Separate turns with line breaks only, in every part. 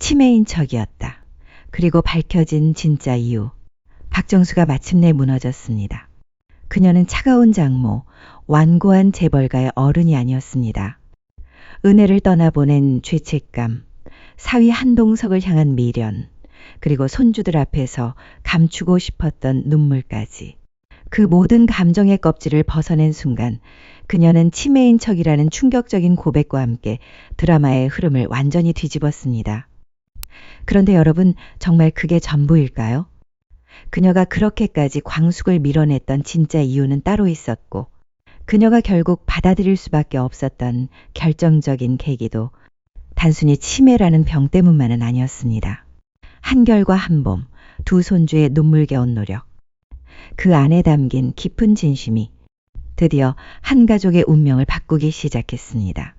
치매인 척이었다. 그리고 밝혀진 진짜 이유. 박정수가 마침내 무너졌습니다. 그녀는 차가운 장모, 완고한 재벌가의 어른이 아니었습니다. 은혜를 떠나보낸 죄책감, 사위 한동석을 향한 미련, 그리고 손주들 앞에서 감추고 싶었던 눈물까지. 그 모든 감정의 껍질을 벗어낸 순간 그녀는 치매인 척이라는 충격적인 고백과 함께 드라마의 흐름을 완전히 뒤집었습니다. 그런데 여러분, 정말 그게 전부일까요? 그녀가 그렇게까지 광숙을 밀어냈던 진짜 이유는 따로 있었고, 그녀가 결국 받아들일 수밖에 없었던 결정적인 계기도 단순히 치매라는 병 때문만은 아니었습니다. 한결과 한봄, 두 손주의 눈물겨운 노력, 그 안에 담긴 깊은 진심이 드디어 한 가족의 운명을 바꾸기 시작했습니다.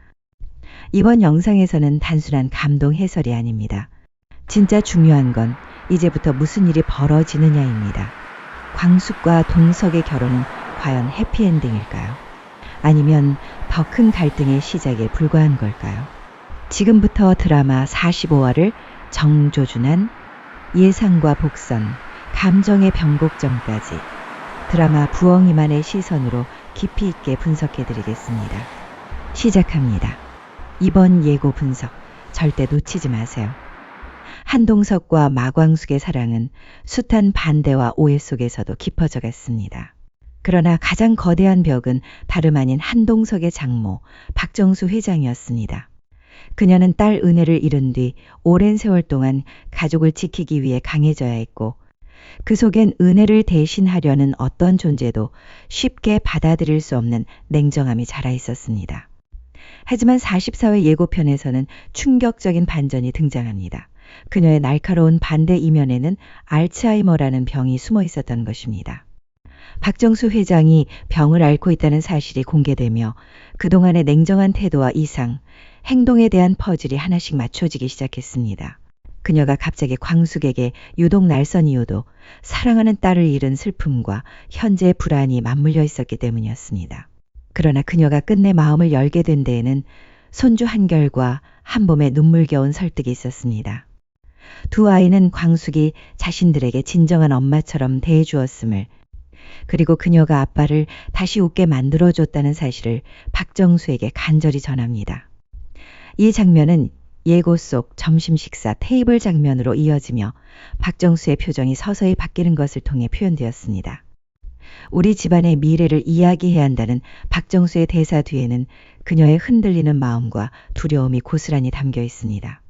이번 영상에서는 단순한 감동 해설이 아닙니다. 진짜 중요한 건 이제부터 무슨 일이 벌어지느냐입니다. 광숙과 동석의 결혼은 과연 해피엔딩일까요? 아니면 더 큰 갈등의 시작에 불과한 걸까요? 지금부터 드라마 45화를 정조준한 예상과 복선, 감정의 변곡점까지 드라마 부엉이만의 시선으로 깊이 있게 분석해 드리겠습니다. 시작합니다. 이번 예고 분석 절대 놓치지 마세요. 한동석과 마광숙의 사랑은 숱한 반대와 오해 속에서도 깊어져 갔습니다. 그러나 가장 거대한 벽은 다름 아닌 한동석의 장모 박정수 회장이었습니다. 그녀는 딸 은혜를 잃은 뒤 오랜 세월 동안 가족을 지키기 위해 강해져야 했고 그 속엔 은혜를 대신하려는 어떤 존재도 쉽게 받아들일 수 없는 냉정함이 자라 있었습니다. 하지만 44회 예고편에서는 충격적인 반전이 등장합니다. 그녀의 날카로운 반대 이면에는 알츠하이머라는 병이 숨어 있었던 것입니다. 박정수 회장이 병을 앓고 있다는 사실이 공개되며 그동안의 냉정한 태도와 이상, 행동에 대한 퍼즐이 하나씩 맞춰지기 시작했습니다. 그녀가 갑자기 광숙에게 유독 날선 이유도 사랑하는 딸을 잃은 슬픔과 현재의 불안이 맞물려 있었기 때문이었습니다. 그러나 그녀가 끝내 마음을 열게 된 데에는 손주 한결과 한봄의 눈물겨운 설득이 있었습니다. 두 아이는 광숙이 자신들에게 진정한 엄마처럼 대해주었음을 그리고 그녀가 아빠를 다시 웃게 만들어줬다는 사실을 박정수에게 간절히 전합니다. 이 장면은 예고 속 점심 식사 테이블 장면으로 이어지며 박정수의 표정이 서서히 바뀌는 것을 통해 표현되었습니다. 우리 집안의 미래를 이야기해야 한다는 박정수의 대사 뒤에는 그녀의 흔들리는 마음과 두려움이 고스란히 담겨 있습니다.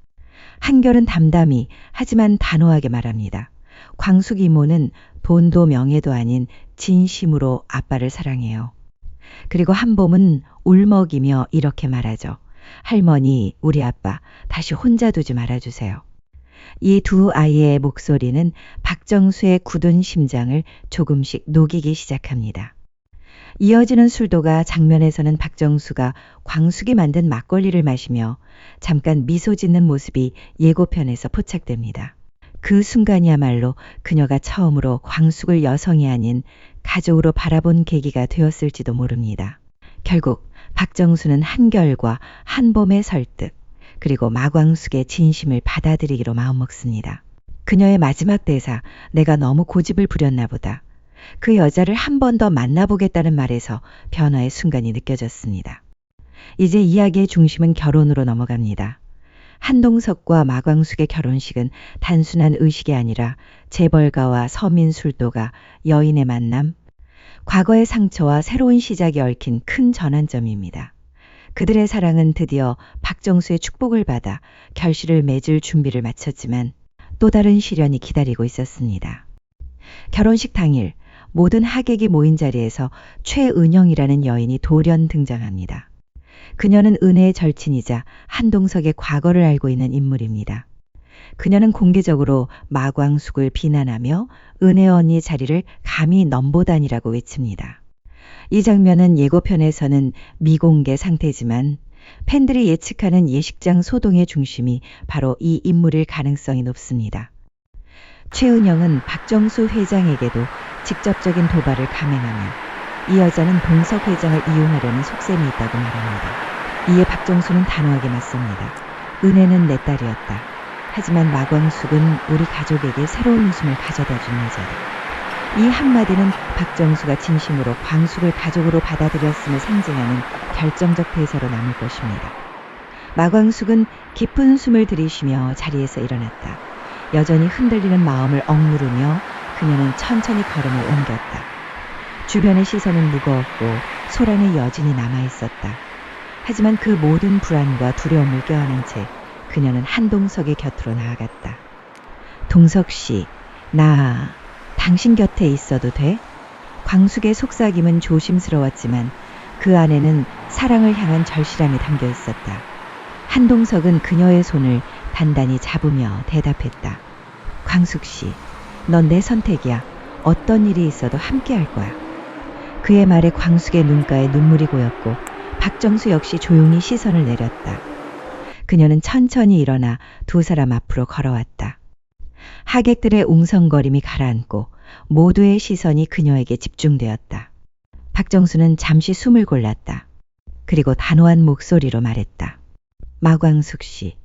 한결은 담담히 하지만 단호하게 말합니다. 광숙 이모는 돈도 명예도 아닌 진심으로 아빠를 사랑해요. 그리고 한봄은 울먹이며 이렇게 말하죠. 할머니, 우리 아빠 다시 혼자 두지 말아주세요. 이 두 아이의 목소리는 박정수의 굳은 심장을 조금씩 녹이기 시작합니다. 이어지는 술도가 장면에서는 박정수가 광숙이 만든 막걸리를 마시며 잠깐 미소 짓는 모습이 예고편에서 포착됩니다. 그 순간이야말로 그녀가 처음으로 광숙을 여성이 아닌 가족으로 바라본 계기가 되었을지도 모릅니다. 결국 박정수는 한결과 한봄의 설득, 그리고 마광숙의 진심을 받아들이기로 마음먹습니다. 그녀의 마지막 대사, 내가 너무 고집을 부렸나 보다. 그 여자를 한 번 더 만나보겠다는 말에서 변화의 순간이 느껴졌습니다. 이제 이야기의 중심은 결혼으로 넘어갑니다. 한동석과 마광숙의 결혼식은 단순한 의식이 아니라 재벌가와 서민 술도가 여인의 만남, 과거의 상처와 새로운 시작이 얽힌 큰 전환점입니다. 그들의 사랑은 드디어 박정수의 축복을 받아 결실을 맺을 준비를 마쳤지만 또 다른 시련이 기다리고 있었습니다. 결혼식 당일 모든 하객이 모인 자리에서 최은영이라는 여인이 돌연 등장합니다. 그녀는 은혜의 절친이자 한동석의 과거를 알고 있는 인물입니다. 그녀는 공개적으로 마광숙을 비난하며 은혜 언니 자리를 감히 넘보다니라고 외칩니다. 이 장면은 예고편에서는 미공개 상태지만 팬들이 예측하는 예식장 소동의 중심이 바로 이 인물일 가능성이 높습니다. 최은영은 박정수 회장에게도 직접적인 도발을 감행하며 이 여자는 동석 회장을 이용하려는 속셈이 있다고 말합니다. 이에 박정수는 단호하게 맞섭니다. 은혜는 내 딸이었다. 하지만 마광숙은 우리 가족에게 새로운 웃음을 가져다 준 여자다. 이 한마디는 박정수가 진심으로 광숙을 가족으로 받아들였음을 상징하는 결정적 대사로 남을 것입니다. 마광숙은 깊은 숨을 들이쉬며 자리에서 일어났다. 여전히 흔들리는 마음을 억누르며 그녀는 천천히 걸음을 옮겼다. 주변의 시선은 무거웠고 소란의 여진이 남아 있었다. 하지만 그 모든 불안과 두려움을 껴안은 채 그녀는 한동석의 곁으로 나아갔다. 동석 씨, 나 당신 곁에 있어도 돼? 광숙의 속삭임은 조심스러웠지만 그 안에는 사랑을 향한 절실함이 담겨 있었다. 한동석은 그녀의 손을 단단히 잡으며 대답했다. 광숙 씨, 넌 내 선택이야. 어떤 일이 있어도 함께 할 거야. 그의 말에 광숙의 눈가에 눈물이 고였고 박정수 역시 조용히 시선을 내렸다. 그녀는 천천히 일어나 두 사람 앞으로 걸어왔다. 하객들의 웅성거림이 가라앉고 모두의 시선이 그녀에게 집중되었다. 박정수는 잠시 숨을 골랐다. 그리고 단호한 목소리로 말했다. 마광숙 씨.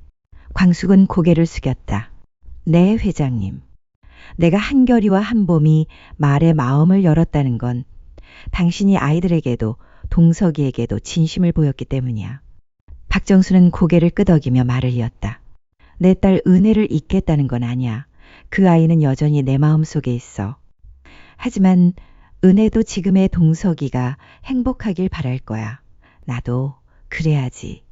광숙은 고개를 숙였다. 네, 회장님. 내가 한결이와 한봄이 말의 마음을 열었다는 건 당신이 아이들에게도 동석이에게도 진심을 보였기 때문이야. 박정수는 고개를 끄덕이며 말을 이었다. 내 딸 은혜를 잊겠다는 건 아니야. 그 아이는 여전히 내 마음 속에 있어. 하지만 은혜도 지금의 동석이가 행복하길 바랄 거야. 나도 그래야지.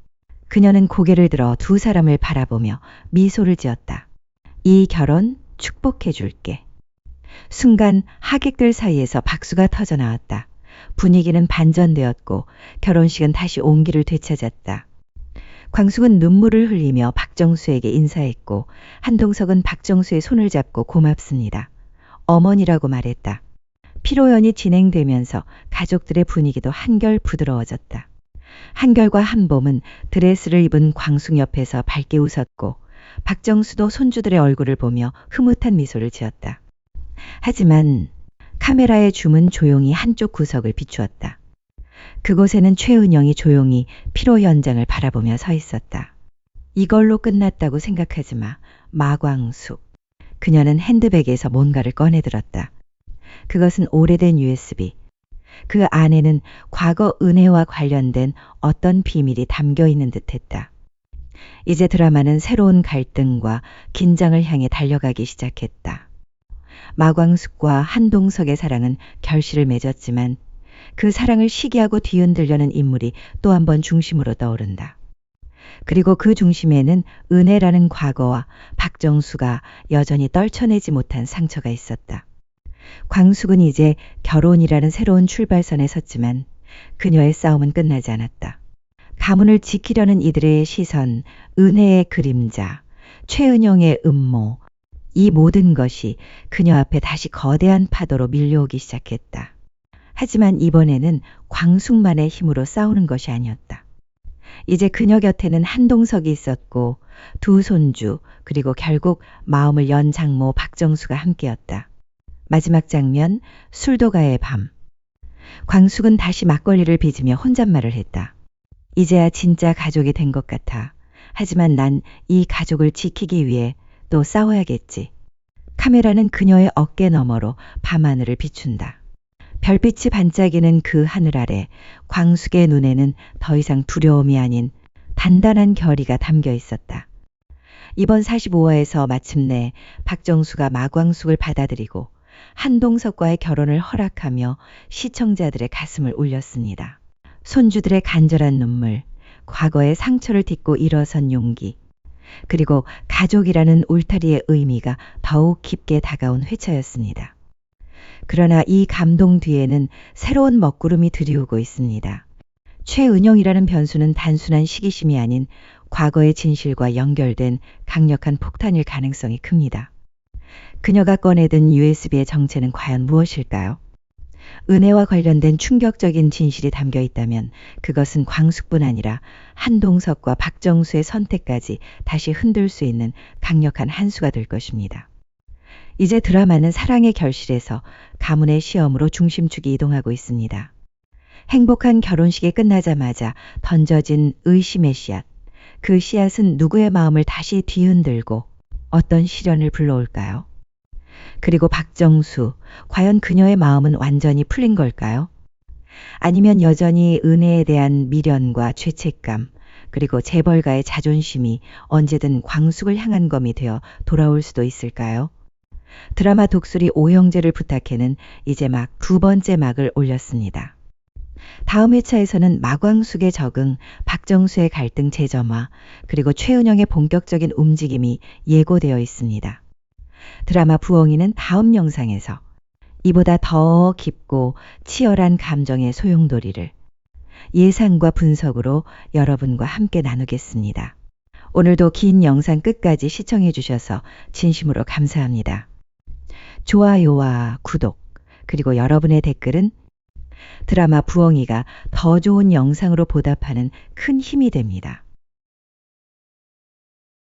그녀는 고개를 들어 두 사람을 바라보며 미소를 지었다. 이 결혼 축복해 줄게. 순간 하객들 사이에서 박수가 터져 나왔다. 분위기는 반전되었고 결혼식은 다시 온기를 되찾았다. 광숙은 눈물을 흘리며 박정수에게 인사했고 한동석은 박정수의 손을 잡고 고맙습니다. 어머니라고 말했다. 피로연이 진행되면서 가족들의 분위기도 한결 부드러워졌다. 한결과 한봄은 드레스를 입은 광숙 옆에서 밝게 웃었고 박정수도 손주들의 얼굴을 보며 흐뭇한 미소를 지었다. 하지만 카메라의 줌은 조용히 한쪽 구석을 비추었다. 그곳에는 최은영이 조용히 피로 현장을 바라보며 서 있었다. 이걸로 끝났다고 생각하지 마. 마광숙. 그녀는 핸드백에서 뭔가를 꺼내들었다. 그것은 오래된 USB. 그 안에는 과거 은혜와 관련된 어떤 비밀이 담겨 있는 듯 했다. 이제 드라마는 새로운 갈등과 긴장을 향해 달려가기 시작했다. 마광숙과 한동석의 사랑은 결실을 맺었지만 그 사랑을 시기하고 뒤흔들려는 인물이 또 한 번 중심으로 떠오른다. 그리고 그 중심에는 은혜라는 과거와 박정수가 여전히 떨쳐내지 못한 상처가 있었다. 광숙은 이제 결혼이라는 새로운 출발선에 섰지만 그녀의 싸움은 끝나지 않았다. 가문을 지키려는 이들의 시선, 은혜의 그림자, 최은영의 음모, 이 모든 것이 그녀 앞에 다시 거대한 파도로 밀려오기 시작했다. 하지만 이번에는 광숙만의 힘으로 싸우는 것이 아니었다. 이제 그녀 곁에는 한동석이 있었고 두 손주 그리고 결국 마음을 연 장모 박정수가 함께였다. 마지막 장면 술도가의 밤. 광숙은 다시 막걸리를 빚으며 혼잣말을 했다. 이제야 진짜 가족이 된 것 같아. 하지만 난 이 가족을 지키기 위해 또 싸워야겠지. 카메라는 그녀의 어깨 너머로 밤하늘을 비춘다. 별빛이 반짝이는 그 하늘 아래 광숙의 눈에는 더 이상 두려움이 아닌 단단한 결의가 담겨 있었다. 이번 45화에서 마침내 박정수가 마광숙을 받아들이고 한동석과의 결혼을 허락하며 시청자들의 가슴을 울렸습니다. 손주들의 간절한 눈물, 과거의 상처를 딛고 일어선 용기, 그리고 가족이라는 울타리의 의미가 더욱 깊게 다가온 회차였습니다. 그러나 이 감동 뒤에는 새로운 먹구름이 들이오고 있습니다. 최은영이라는 변수는 단순한 시기심이 아닌 과거의 진실과 연결된 강력한 폭탄일 가능성이 큽니다. 그녀가 꺼내든 USB의 정체는 과연 무엇일까요? 은혜와 관련된 충격적인 진실이 담겨 있다면 그것은 광숙뿐 아니라 한동석과 박정수의 선택까지 다시 흔들 수 있는 강력한 한 수가 될 것입니다. 이제 드라마는 사랑의 결실에서 가문의 시험으로 중심축이 이동하고 있습니다. 행복한 결혼식이 끝나자마자 던져진 의심의 씨앗. 그 씨앗은 누구의 마음을 다시 뒤흔들고 어떤 시련을 불러올까요? 그리고 박정수, 과연 그녀의 마음은 완전히 풀린 걸까요? 아니면 여전히 은혜에 대한 미련과 죄책감, 그리고 재벌가의 자존심이 언제든 광숙을 향한 검이 되어 돌아올 수도 있을까요? 드라마 독수리 오형제를 부탁해는 이제 막 두 번째 막을 올렸습니다. 다음 회차에서는 마광숙의 적응, 박정수의 갈등 재점화, 그리고 최은영의 본격적인 움직임이 예고되어 있습니다. 드라마 부엉이는 다음 영상에서 이보다 더 깊고 치열한 감정의 소용돌이를 예상과 분석으로 여러분과 함께 나누겠습니다. 오늘도 긴 영상 끝까지 시청해 주셔서 진심으로 감사합니다. 좋아요와 구독, 그리고 여러분의 댓글은 드라마 부엉이가 더 좋은 영상으로 보답하는 큰 힘이 됩니다.